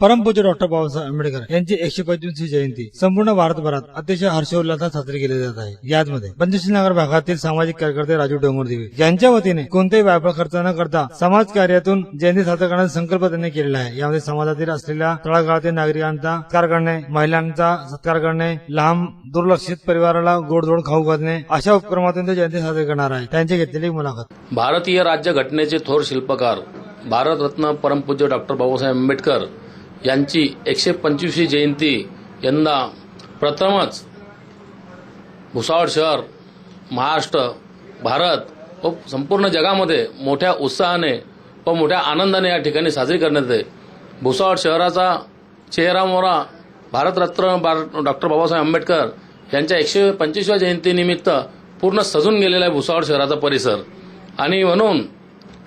परमपूज्य डॉक्टर बाबासाहेब आंबेडकर यांची एकशे पंचवीसवी जयंती संपूर्ण भारतभरात अतिशय हर्षोल्लासात साजरी केली जात आहे. याचमध्ये पंचशील नगर भागातील सामाजिक कार्यकर्ते राजू डोंगरदेवी यांच्या वतीने कोणताही व्यापार खर्च न करता समाज कार्यातून जयंती साजरा करण्याचा संकल्प त्यांनी केलेला आहे. यामध्ये समाजातील असलेल्या तळागाळातील नागरिकांचा सत्कार करणे महिलांचा सत्कार करणे लहान दुर्लक्षित परिवाराला गोडधोड खाऊ घालणे अशा उपक्रमातून ते जयंती साजरी करणार आहे त्यांची घेतलेली मुलाखत. भारतीय राज्य घटनेचे थोर शिल्पकार भारतरत्न परमपूज्य डॉक्टर बाबासाहेब आंबेडकर यांची एकशे पंचवीसवी जयंती यंदा प्रथमच भुसावळ शहर महाराष्ट्र भारत व संपूर्ण जगामध्ये मोठ्या उत्साहाने व मोठ्या आनंदाने या ठिकाणी साजरी करण्यात येते. भुसावळ शहराचा चेहरा मोहरा भारतरत्न बार- डॉक्टर बाबासाहेब आंबेडकर यांच्या एकशे पंचवीसव्या जयंतीनिमित्त पूर्ण सजून गेलेला आहे भुसावळ शहराचा परिसर. आणि म्हणून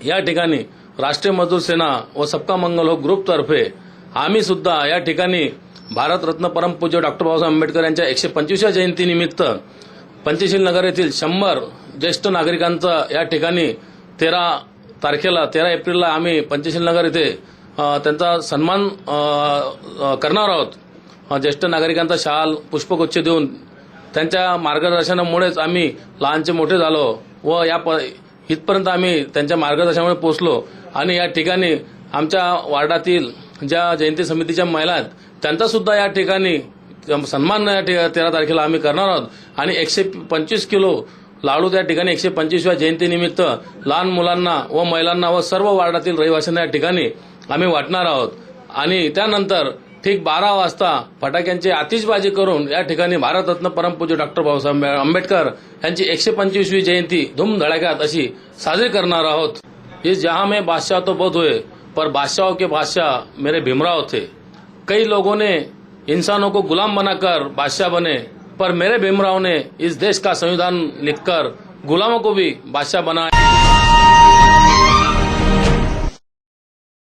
या ठिकाणी राष्ट्रीय मजदूर सेना व सबका मंगल हो ग्रुपतर्फे आम्ही सुद्धा या ठिकाणी भारतरत्न परमपूज्य डॉक्टर बाबासाहेब आंबेडकर यांच्या एकशे पंचवीसव्या जयंतीनिमित्त पंचशील नगर येथील शंभर ज्येष्ठ नागरिकांचं या ठिकाणी तेरा तारखेला तेरा एप्रिलला आम्ही पंचशील नगर येथे त्यांचा सन्मान करणार आहोत. ज्येष्ठ नागरिकांचा शाल पुष्पगुच्छ देऊन त्यांच्या मार्गदर्शनामुळेच आम्ही लहानचे मोठे झालो व या प इथपर्यंत आम्ही त्यांच्या मार्गदर्शनामुळे पोचलो आणि या ठिकाणी आमच्या वार्डातील ज्या जयंती समितीच्या महिला आहेत त्यांचा सुद्धा या ठिकाणी सन्मान या तेरा तारखेला आम्ही करणार आहोत. आणि एकशे पंचवीस किलो लाडू त्या ठिकाणी एकशे पंचवीसव्या जयंतीनिमित्त लहान मुलांना व महिलांना व सर्व वार्डातील रहिवाशांना या ठिकाणी आम्ही वाटणार आहोत. आणि त्यानंतर ठीक बारा वाजता फटाक्यांची आतिषबाजी करून या ठिकाणी भारतरत्न परमपूज्य डॉक्टर बाबासाहेब आंबेडकर यांची एकशे पंचवीसवी जयंती धूमधडाक्यात अशी साजरी करणार आहोत. हे जहा मे बादशाह तो बोध होय पर बादशाहों के बादशाह मेरे भीमराव थे। कई लोगों ने इंसानों को गुलाम बनाकर बादशाह बने, पर मेरे भीमराव ने इस देश का संविधान लिखकर गुलामों को भी बादशाह बनाया।